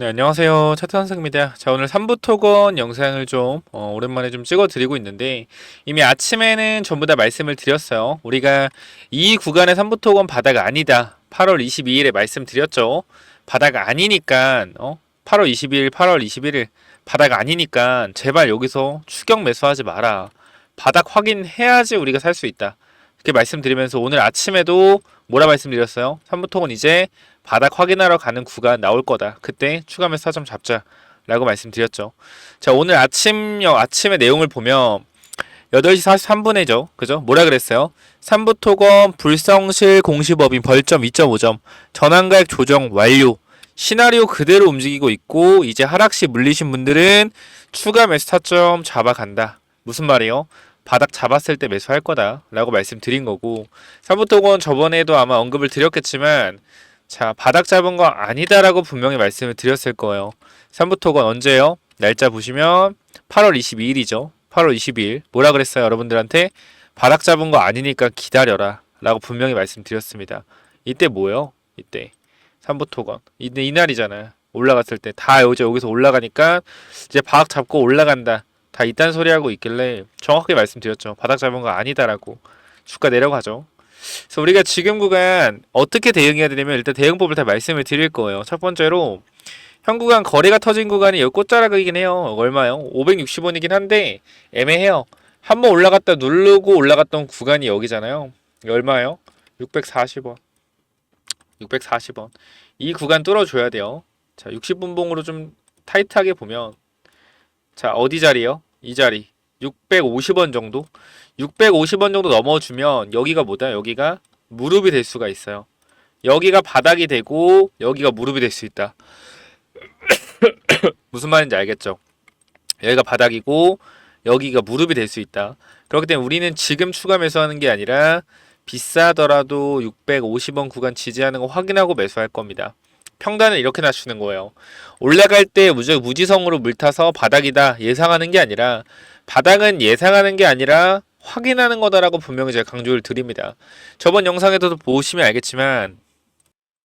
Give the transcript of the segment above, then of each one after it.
네, 안녕하세요. 차트 선생입니다. 자, 오늘 3부 토건 영상을 좀 어, 오랜만에 좀 찍어 드리고 있는데 이미 아침에는 전부 다 말씀을 드렸어요. 우리가 이 구간의 3부 토건 바닥 아니다. 8월 22일에 말씀드렸죠. 바닥 아니니까 어? 8월 22일, 8월 21일 바닥 아니니까 제발 여기서 추격 매수하지 마라. 바닥 확인해야지 우리가 살 수 있다. 이렇게 말씀드리면서 오늘 아침에도 뭐라 말씀드렸어요? 3부 토건 이제 바닥 확인하러 가는 구간 나올 거다. 그때 추가 매수 사점 잡자 라고 말씀드렸죠. 자, 오늘 아침 아침의 내용을 보면 8시 43분에죠. 그죠? 뭐라 그랬어요? 3부 토건 불성실 공시법인 벌점 2.5점 전환가액 조정 완료. 시나리오 그대로 움직이고 있고 이제 하락시 물리신 분들은 추가 매수 타점 잡아간다. 무슨 말이에요? 바닥 잡았을 때 매수할 거다라고 말씀드린 거고 3부 토건 저번에도 아마 언급을 드렸겠지만 자, 바닥 잡은 거 아니다라고 분명히 말씀을 드렸을 거예요. 3부 토건 언제요? 날짜 보시면 8월 22일이죠. 8월 22일. 뭐라 그랬어요, 여러분들한테? 바닥 잡은 거 아니니까 기다려라. 라고 분명히 말씀드렸습니다. 이때 뭐예요? 이때. 3부 토건. 이때 이날이잖아요. 올라갔을 때. 다 어제 여기서 올라가니까 이제 바닥 잡고 올라간다. 다 이딴 소리 하고 있길래 정확하게 말씀드렸죠. 바닥 잡은 거 아니다라고. 주가 내려가죠. 그래서 우리가 지금 구간 어떻게 대응해야 되냐면 일단 대응법을 다 말씀을 드릴 거예요. 첫 번째로 현 구간 거래가 터진 구간이 여기 꽃자락이긴 해요. 얼마요? 560원이긴 한데 애매해요. 한 번 올라갔다 누르고 올라갔던 구간이 여기잖아요. 이게 얼마예요? 640원. 640원. 이 구간 뚫어줘야 돼요. 자, 60분봉으로 좀 타이트하게 보면 자, 어디 자리요? 이 자리. 650원 정도? 650원 정도 넘어주면 여기가 뭐다? 여기가 무릎이 될 수가 있어요. 여기가 바닥이 되고 여기가 무릎이 될 수 있다. 무슨 말인지 알겠죠? 여기가 바닥이고 여기가 무릎이 될 수 있다. 그렇기 때문에 우리는 지금 추가 매수하는 게 아니라 비싸더라도 650원 구간 지지하는 거 확인하고 매수할 겁니다. 평단을 이렇게 낮추는 거예요. 올라갈 때 무조 무지성으로 물타서 바닥이다 예상하는 게 아니라 바닥은 예상하는 게 아니라 확인하는 거다라고 분명히 제가 강조를 드립니다. 저번 영상에서도 보시면 알겠지만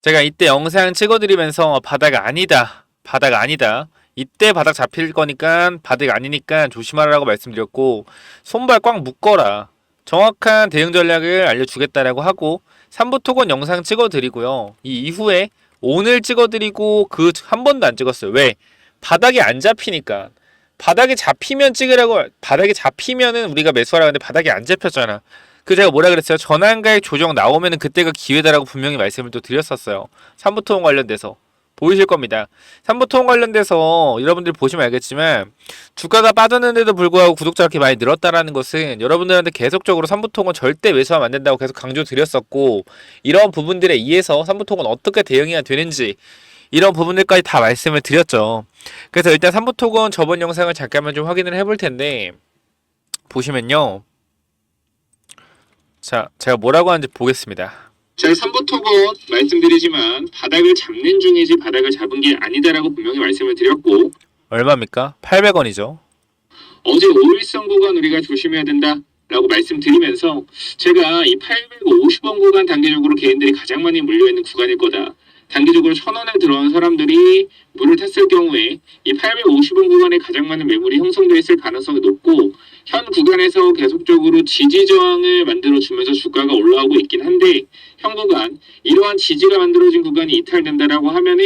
제가 이때 영상 찍어드리면서 바닥 아니다, 바닥 아니다. 이때 바닥 잡힐 거니까 바닥 아니니까 조심하라고 말씀드렸고 손발 꽉 묶어라. 정확한 대응 전략을 알려주겠다라고 하고 3부 토건 영상 찍어드리고요. 이 이후에 오늘 찍어드리고 그 한 번도 안 찍었어요. 왜? 바닥이 안 잡히니까. 바닥이 잡히면 찍으라고 바닥이 잡히면은 우리가 매수하라 근데 바닥이 안 잡혔잖아. 그 제가 뭐라 그랬어요? 전환가액 조정 나오면은 그때가 기회다라고 분명히 말씀을 또 드렸었어요. 3부 토건 관련돼서 보이실 겁니다. 3부 토건 관련돼서 여러분들 보시면 알겠지만 주가가 빠졌는데도 불구하고 구독자가 이렇게 많이 늘었다라는 것은 여러분들한테 계속적으로 3부 토건 절대 매수하면 안 된다고 계속 강조 드렸었고 이런 부분들에 의해서 3부 토건 어떻게 대응해야 되는지 이런 부분들까지 다 말씀을 드렸죠. 그래서 일단 3부 토건 저번 영상을 잠깐만 좀 확인을 해볼 텐데 보시면요. 자, 제가 뭐라고 하는지 보겠습니다. 자, 3부 토건 말씀드리지만 바닥을 잡는 중이지 바닥을 잡은 게 아니다라고 분명히 말씀을 드렸고 얼마입니까? 800원이죠. 어제 5일선 구간 우리가 조심해야 된다 라고 말씀드리면서 제가 이 850원 구간 단계적으로 개인들이 가장 많이 물려있는 구간일 거다. 단기적으로 천 원에 들어온 사람들이 물을 탔을 경우에 이 850원 구간에 가장 많은 매물이 형성되어 있을 가능성이 높고 현 구간에서 계속적으로 지지 저항을 만들어 주면서 주가가 올라오고 있긴 한데 현 구간 이러한 지지가 만들어진 구간이 이탈된다라고 하면은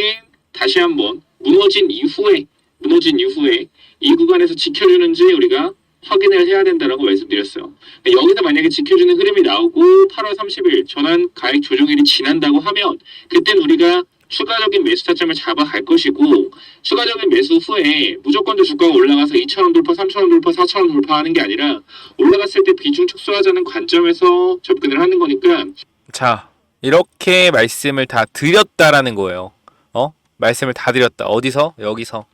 다시 한번 무너진 이후에 무너진 이후에 이 구간에서 지켜주는지 우리가 확인을 해야 된다라고 말씀드렸어요. 그러니까 여기서 만약에 지켜주는 흐름이 나오고 8월 30일 전환 가액 조정일이 지난다고 하면 그땐 우리가 추가적인 매수 타점을 잡아갈 것이고 추가적인 매수 후에 무조건적 주가가 올라가서 2,000원 돌파, 3,000원 돌파, 4,000원 돌파하는 게 아니라 올라갔을 때 비중 축소하자는 관점에서 접근을 하는 거니까 자, 이렇게 말씀을 다 드렸다라는 거예요. 어? 말씀을 다 드렸다. 어디서? 여기서.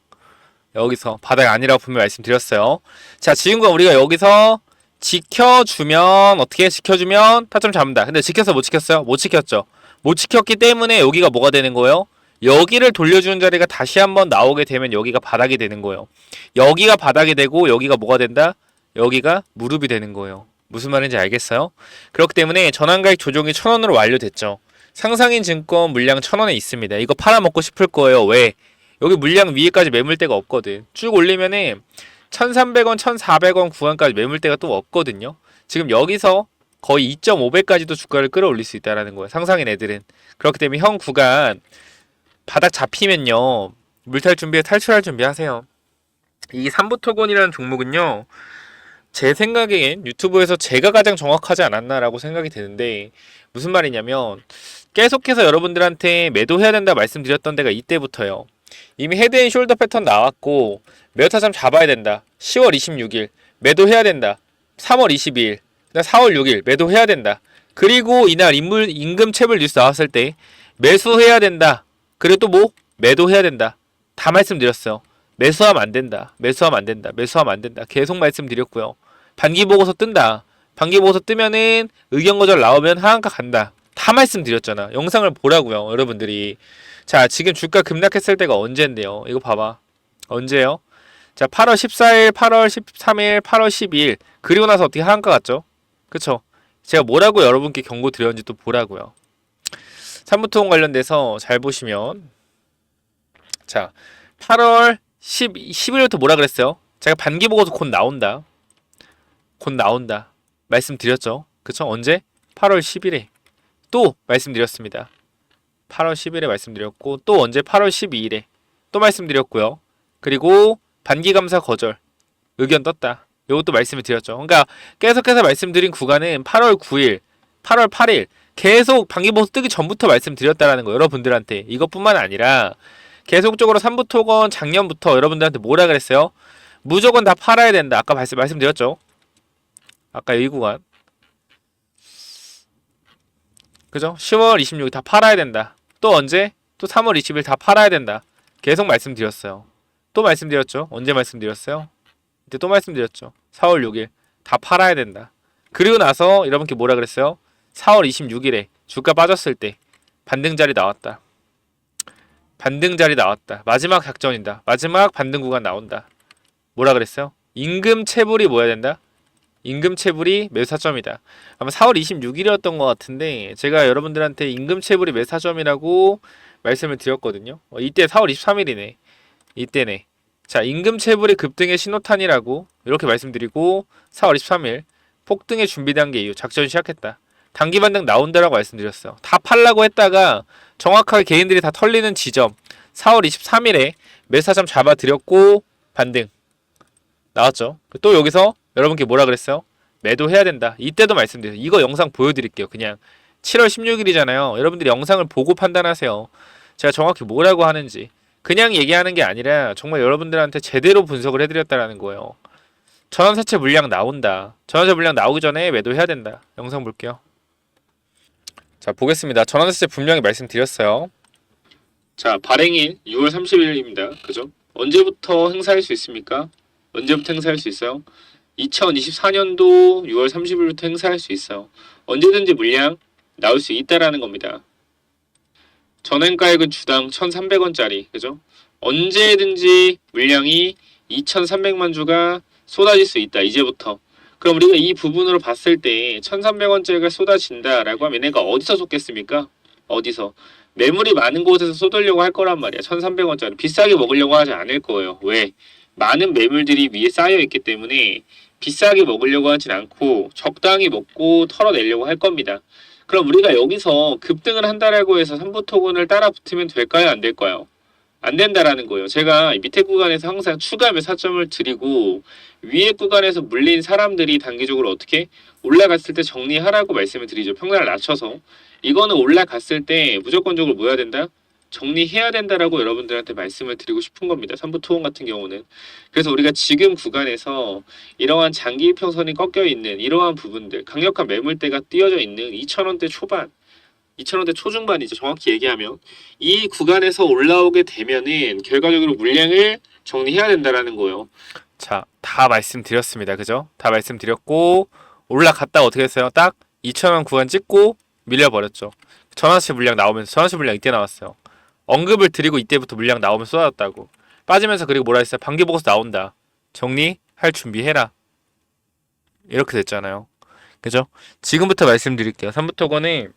여기서. 바닥 아니라고 분명히 말씀드렸어요. 자, 지금과 우리가 여기서 지켜주면, 어떻게 지켜주면 타점 잡는다. 근데 지켰어, 못 지켰어요? 못 지켰죠. 못 지켰기 때문에 여기가 뭐가 되는 거예요? 여기를 돌려주는 자리가 다시 한번 나오게 되면 여기가 바닥이 되는 거예요. 여기가 바닥이 되고 여기가 뭐가 된다? 여기가 무릎이 되는 거예요. 무슨 말인지 알겠어요? 그렇기 때문에 전환가액 조정이 천 원으로 완료됐죠. 상상인 증권 물량 천 원에 있습니다. 이거 팔아먹고 싶을 거예요. 왜? 여기 물량 위에까지 매물대가 없거든. 쭉 올리면은 1,300원, 1,400원 구간까지 매물대가 또 없거든요. 지금 여기서 거의 2.5배까지도 주가를 끌어올릴 수 있다라는 거예요. 상상인 애들은. 그렇기 때문에 형 구간 바닥 잡히면요. 물탈 준비에 탈출할 준비하세요. 이 삼부토건이라는 종목은요. 제 생각엔 유튜브에서 제가 가장 정확하지 않았나라고 생각이 드는데 무슨 말이냐면 계속해서 여러분들한테 매도해야 된다 말씀드렸던 데가 이때부터요. 이미 헤드앤 숄더 패턴 나왔고 매도타점 잡아야 된다. 10월 26일 매도해야 된다. 3월 22일, 그다음 4월 6일 매도해야 된다. 그리고 이날 인물 임금 체불 뉴스 나왔을 때 매수해야 된다. 그리고 또 뭐 매도해야 된다. 다 말씀드렸어요. 매수하면 안 된다. 매수하면 안 된다. 매수하면 안 된다. 계속 말씀드렸고요. 반기 보고서 뜬다. 반기 보고서 뜨면은 의견 거절 나오면 하한가 간다. 다 말씀드렸잖아. 영상을 보라고요, 여러분들이. 자, 지금 주가 급락했을 때가 언제인데요? 이거 봐봐. 언제요? 자, 8월 14일, 8월 13일, 8월 12일. 그리고 나서 어떻게 하한가 갔죠? 그쵸? 제가 뭐라고 여러분께 경고 드렸는지 또 보라고요. 삼부통 관련돼서 잘 보시면 자, 8월 10, 10일부터 뭐라 그랬어요? 제가 반기 보고서 곧 나온다. 곧 나온다. 말씀드렸죠? 그쵸? 언제? 8월 10일에 또 말씀드렸습니다. 8월 10일에 말씀드렸고 또 언제? 8월 12일에 또 말씀드렸고요. 그리고 반기 감사 거절 의견 떴다. 이것도 말씀을 드렸죠. 그러니까 계속해서 말씀드린 구간은 8월 9일, 8월 8일 계속 반기 보수 뜨기 전부터 말씀드렸다라는 거 여러분들한테 이것뿐만 아니라 계속적으로 3부 토건 작년부터 여러분들한테 뭐라 그랬어요? 무조건 다 팔아야 된다. 아까 말씀 말씀드렸죠. 아까 이 구간 그죠? 10월 26일 다 팔아야 된다. 또 언제? 또 3월 20일 다 팔아야 된다. 계속 말씀드렸어요. 또 말씀드렸죠. 언제 말씀드렸어요? 이때 또 말씀드렸죠. 4월 6일 다 팔아야 된다. 그리고 나서 여러분께 뭐라 그랬어요? 4월 26일에 주가 빠졌을 때 반등 자리 나왔다. 반등 자리 나왔다. 마지막 작전이다. 마지막 반등 구간 나온다. 뭐라 그랬어요? 임금 체불이 뭐야 된다? 임금 체불이 매수사점이다. 아마 4월 26일이었던 것 같은데 제가 여러분들한테 임금 체불이 매수사점이라고 말씀을 드렸거든요. 어, 이때 4월 23일이네. 이때네. 자, 임금 체불이 급등의 신호탄이라고 이렇게 말씀드리고 4월 23일 폭등의 준비 단계 이후 작전 시작했다. 단기 반등 나온다라고 말씀드렸어요. 다 팔라고 했다가 정확하게 개인들이 다 털리는 지점 4월 23일에 매사점 잡아드렸고 반등 나왔죠. 또 여기서 여러분께 뭐라 그랬어요? 매도해야 된다. 이때도 말씀드렸어요. 이거 영상 보여드릴게요. 그냥 7월 16일이잖아요. 여러분들이 영상을 보고 판단하세요. 제가 정확히 뭐라고 하는지 그냥 얘기하는 게 아니라 정말 여러분들한테 제대로 분석을 해드렸다라는 거예요. 전환사채 물량 나온다. 전환사채 물량 나오기 전에 매도해야 된다. 영상 볼게요. 자 보겠습니다. 전환사채 분명히 말씀드렸어요. 자 발행일 6월 30일입니다. 그죠? 언제부터 행사할 수 있습니까? 언제부터 행사할 수 있어요? 2024년도 6월 30일부터 행사할 수 있어요. 언제든지 물량 나올 수 있다라는 겁니다. 전행가액은 주당 1,300원짜리, 그죠? 언제든지 물량이 2,300만 주가 쏟아질 수 있다. 이제부터. 그럼 우리가 이 부분으로 봤을 때 1,300원짜리가 쏟아진다라고 하면 얘가 어디서 쏟겠습니까? 어디서? 매물이 많은 곳에서 쏟으려고 할 거란 말이야. 1,300원짜리. 비싸게 먹으려고 하지 않을 거예요. 왜? 많은 매물들이 위에 쌓여 있기 때문에 비싸게 먹으려고 하진 않고 적당히 먹고 털어내려고 할 겁니다. 그럼 우리가 여기서 급등을 한다라고 해서 3부 토건을 따라 붙으면 될까요? 안 될까요? 안 된다라는 거예요. 제가 이 밑에 구간에서 항상 추가 매사점을 드리고 위에 구간에서 물린 사람들이 단기적으로 어떻게 올라갔을 때 정리하라고 말씀을 드리죠. 평단을 낮춰서 이거는 올라갔을 때 무조건적으로 뭐 해야 된다? 정리해야 된다라고 여러분들한테 말씀을 드리고 싶은 겁니다. 3부 토건 같은 경우는. 그래서 우리가 지금 구간에서 이러한 장기 평선이 꺾여 있는 이러한 부분들, 강력한 매물대가 띄어져 있는 2,000원대 초반, 2,000원대 초중반이죠. 정확히 얘기하면 이 구간에서 올라오게 되면은 결과적으로 물량을 정리해야 된다라는 거예요. 자, 다 말씀드렸습니다. 그죠? 다 말씀드렸고 올라갔다 어떻게 했어요? 딱 2,000원 구간 찍고 밀려버렸죠. 전화시 물량 나오면서 전화시 물량 이때 나왔어요. 언급을 드리고 이때부터 물량 나오면 쏟아졌다고. 빠지면서 그리고 뭐라 했어요? 반기 보고서 나온다. 정리할 준비해라. 이렇게 됐잖아요. 그죠? 지금부터 말씀드릴게요. 3부 토건은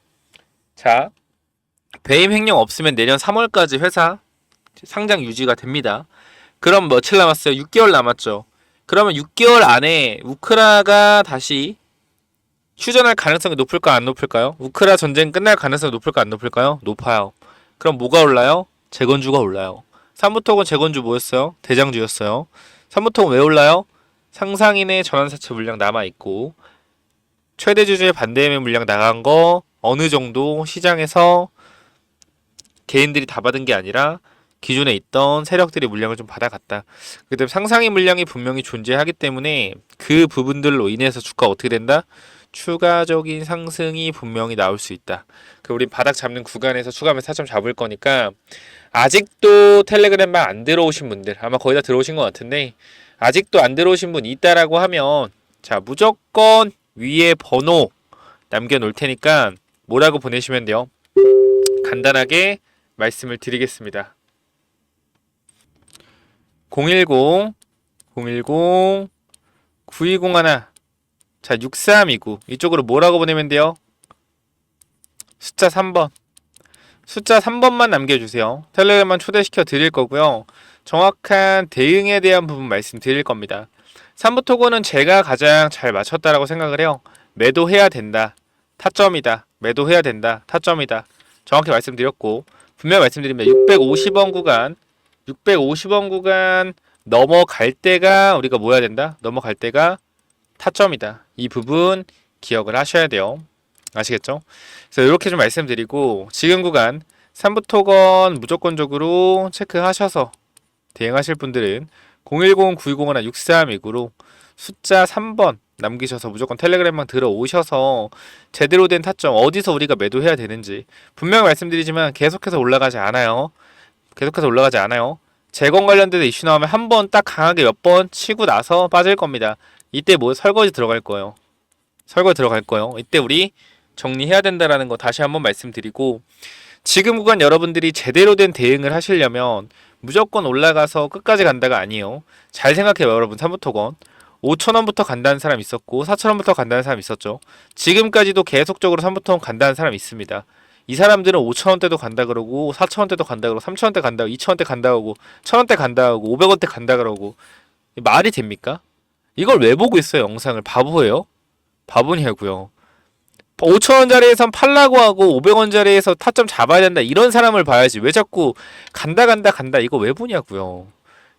자 배임 횡령 없으면 내년 3월까지 회사 상장 유지가 됩니다. 그럼 며칠 남았어요? 6개월 남았죠. 그러면 6개월 안에 우크라가 다시 휴전할 가능성이 높을까 안 높을까요? 우크라 전쟁 끝날 가능성이 높을까 안 높을까요? 높아요. 그럼 뭐가 올라요? 재건주가 올라요. 삼부토건 재건주 뭐였어요? 대장주였어요. 삼부토건 왜 올라요? 상상인의 전환사채 물량 남아 있고 최대 주주의 반대 매매 물량 나간 거 어느 정도 시장에서 개인들이 다 받은 게 아니라 기존에 있던 세력들이 물량을 좀 받아갔다. 그다음 상상의 물량이 분명히 존재하기 때문에 그 부분들로 인해서 주가가 어떻게 된다? 추가적인 상승이 분명히 나올 수 있다. 그 우리 바닥 잡는 구간에서 추가 매수 타점 잡을 거니까 아직도 텔레그램만 안 들어오신 분들 아마 거의 다 들어오신 것 같은데 아직도 안 들어오신 분 있다라고 하면 자 무조건 위에 번호 남겨놓을 테니까 뭐라고 보내시면 돼요. 간단하게 말씀을 드리겠습니다. 010 010 9201 자, 6329. 이쪽으로 뭐라고 보내면 돼요? 숫자 3번. 숫자 3번만 남겨주세요. 텔레그램만 초대시켜 드릴 거고요. 정확한 대응에 대한 부분 말씀드릴 겁니다. 3부 토건은 제가 가장 잘 맞췄다라고 생각을 해요. 매도해야 된다. 타점이다. 매도해야 된다. 타점이다. 정확히 말씀드렸고, 분명히 말씀드리면 650원 구간, 650원 구간 넘어갈 때가 우리가 뭐 해야 된다? 넘어갈 때가 타점이다. 이 부분 기억을 하셔야 돼요. 아시겠죠? 그래서 이렇게 좀 말씀드리고 지금 구간 3부 토건 무조건적으로 체크하셔서 대응하실 분들은 010-9201 6329로 숫자 3번 남기셔서 무조건 텔레그램만 들어오셔서 제대로 된 타점 어디서 우리가 매도해야 되는지 분명히 말씀드리지만 계속해서 올라가지 않아요. 계속해서 올라가지 않아요. 재건 관련된 이슈 나오면 한 번 딱 강하게 몇 번 치고 나서 빠질 겁니다. 이때 뭐 설거지 들어갈 거예요. 설거지 들어갈 거예요. 이때 우리 정리해야 된다라는 거 다시 한번 말씀드리고 지금 구간 여러분들이 제대로 된 대응을 하시려면 무조건 올라가서 끝까지 간다가 아니에요. 잘 생각해요, 여러분. 3부토건 5천원부터 간다는 사람 있었고 4천원부터 간다는 사람 있었죠. 지금까지도 계속적으로 3부토건 간다는 사람 있습니다. 이 사람들은 5천원대도 간다 그러고 4천원대도 간다 그러고 3천원대 간다 그러고 2천원대 간다 그러고 1천원대 간다 그러고 500원대 간다 그러고 말이 됩니까? 이걸 왜 보고 있어요, 영상을? 바보예요? 바보냐고요. 5천원짜리에선 팔라고 하고 500원짜리에서 타점 잡아야 된다 이런 사람을 봐야지 왜 자꾸 간다 간다 간다 이거 왜 보냐고요.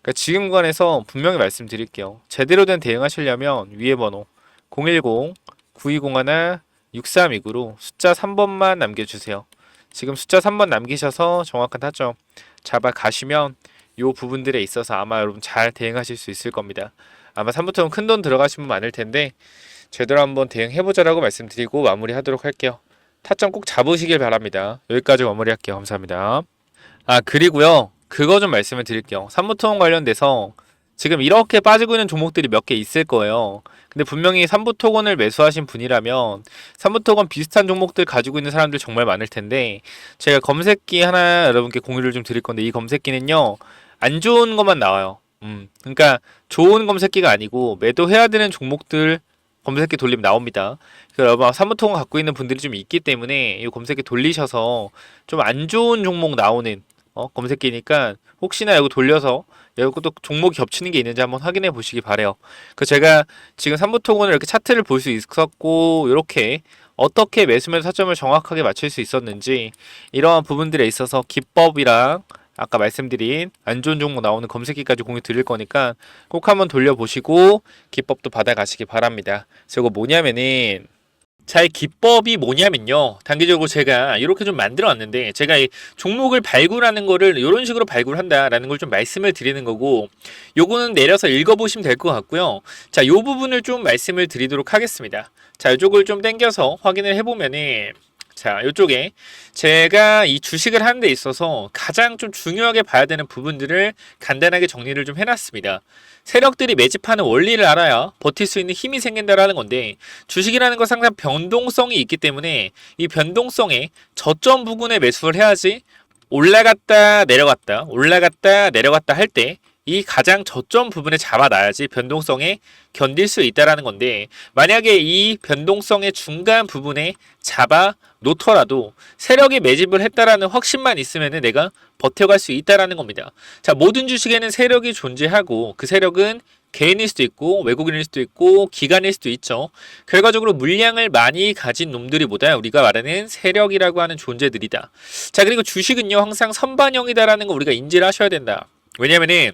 그러니까 지금 구간에서 분명히 말씀드릴게요. 제대로 된 대응하시려면 위에 번호 010 9201 6329로 숫자 3번만 남겨주세요. 지금 숫자 3번 남기셔서 정확한 타점 잡아 가시면 요 부분들에 있어서 아마 여러분 잘 대응하실 수 있을 겁니다. 아마 3부터는 큰 돈 들어가신 분 많을 텐데 제대로 한번 대응해보자라고 말씀드리고 마무리하도록 할게요. 타점 꼭 잡으시길 바랍니다. 여기까지 마무리할게요. 감사합니다. 아 그리고요 그거 좀 말씀을 드릴게요. 삼부토건 관련돼서 지금 이렇게 빠지고 있는 종목들이 몇 개 있을 거예요. 근데 분명히 삼부토건을 매수하신 분이라면 삼부토건 비슷한 종목들 가지고 있는 사람들 정말 많을 텐데 제가 검색기 하나 여러분께 공유를 좀 드릴 건데 이 검색기는요 안 좋은 것만 나와요. 음, 그러니까 좋은 검색기가 아니고 매도해야 되는 종목들 검색기 돌리면 나옵니다. 그래서 여러분 사무통을 갖고 있는 분들이 좀 있기 때문에 이 검색기 돌리셔서 좀 안 좋은 종목 나오는 어, 검색기니까 혹시나 여기 돌려서 여기도 종목이 겹치는 게 있는지 한번 확인해 보시기 바래요. 그 제가 지금 삼부토건을 이렇게 차트를 볼 수 있었고 이렇게 어떻게 매수매도 타점을 정확하게 맞출 수 있었는지 이러한 부분들에 있어서 기법이랑 아까 말씀드린 안 좋은 종목 나오는 검색기까지 공유 드릴 거니까 꼭 한번 돌려보시고 기법도 받아가시기 바랍니다. 이거 뭐냐면은 자, 이 기법이 뭐냐면요. 단기적으로 제가 이렇게 좀 만들어 왔는데, 제가 이 종목을 발굴하는 거를 이런 식으로 발굴한다라는 걸 좀 말씀을 드리는 거고, 요거는 내려서 읽어보시면 될 것 같고요. 자, 요 부분을 좀 말씀을 드리도록 하겠습니다. 자, 이쪽을 좀 당겨서 확인을 해보면은, 자, 이쪽에 제가 이 주식을 하는 데 있어서 가장 좀 중요하게 봐야 되는 부분들을 간단하게 정리를 좀 해놨습니다. 세력들이 매집하는 원리를 알아야 버틸 수 있는 힘이 생긴다라는 건데 주식이라는 건 항상 변동성이 있기 때문에 이 변동성에 저점 부분에 매수를 해야지 올라갔다 내려갔다 올라갔다 내려갔다 할 때 이 가장 저점 부분에 잡아놔야지 변동성에 견딜 수 있다라는 건데 만약에 이 변동성의 중간 부분에 잡아 놓더라도 세력이 매집을 했다라는 확신만 있으면은 내가 버텨갈 수 있다라는 겁니다. 자, 모든 주식에는 세력이 존재하고 그 세력은 개인일 수도 있고 외국인일 수도 있고 기관일 수도 있죠. 결과적으로 물량을 많이 가진 놈들이보다 우리가 말하는 세력이라고 하는 존재들이다. 자, 그리고 주식은요 항상 선반영이다라는 거 우리가 인지를 하셔야 된다. 왜냐면은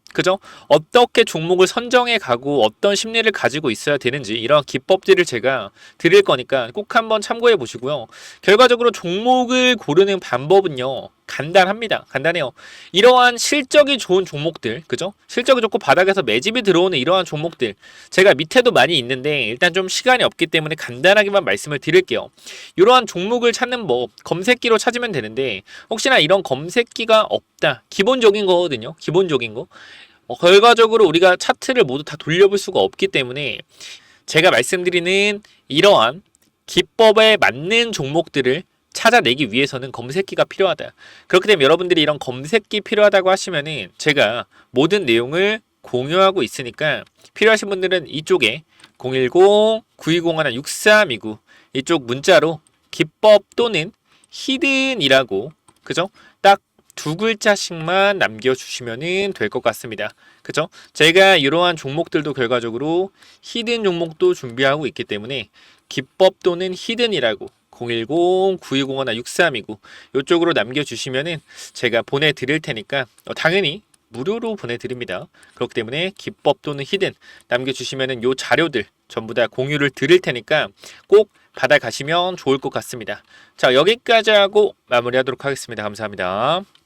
그죠? 어떻게 종목을 선정해 가고 어떤 심리를 가지고 있어야 되는지 이런 기법들을 제가 드릴 거니까 꼭 한번 참고해 보시고요. 결과적으로 종목을 고르는 방법은요. 간단합니다. 간단해요. 이러한 실적이 좋은 종목들, 그죠? 실적이 좋고 바닥에서 매집이 들어오는 이러한 종목들. 제가 밑에도 많이 있는데 일단 좀 시간이 없기 때문에 간단하게만 말씀을 드릴게요. 이러한 종목을 찾는 법, 검색기로 찾으면 되는데 혹시나 이런 검색기가 없다. 기본적인 거거든요. 기본적인 거. 어, 결과적으로 우리가 차트를 모두 다 돌려볼 수가 없기 때문에 제가 말씀드리는 이러한 기법에 맞는 종목들을 찾아내기 위해서는 검색기가 필요하다. 그렇기 때문에 여러분들이 이런 검색기 필요하다고 하시면은 제가 모든 내용을 공유하고 있으니까 필요하신 분들은 이쪽에 010-9201-6329 이쪽 문자로 기법 또는 히든이라고 그죠? 딱 두 글자씩만 남겨주시면 될 것 같습니다. 그죠? 제가 이러한 종목들도 결과적으로 히든 종목도 준비하고 있기 때문에 기법 또는 히든이라고 010-9201-6329 이쪽으로 남겨주시면은 제가 보내드릴 테니까 어, 당연히 무료로 보내드립니다. 그렇기 때문에 기법 또는 히든 남겨주시면은 요 자료들 전부 다 공유를 드릴 테니까 꼭 받아가시면 좋을 것 같습니다. 자 여기까지 하고 마무리하도록 하겠습니다. 감사합니다.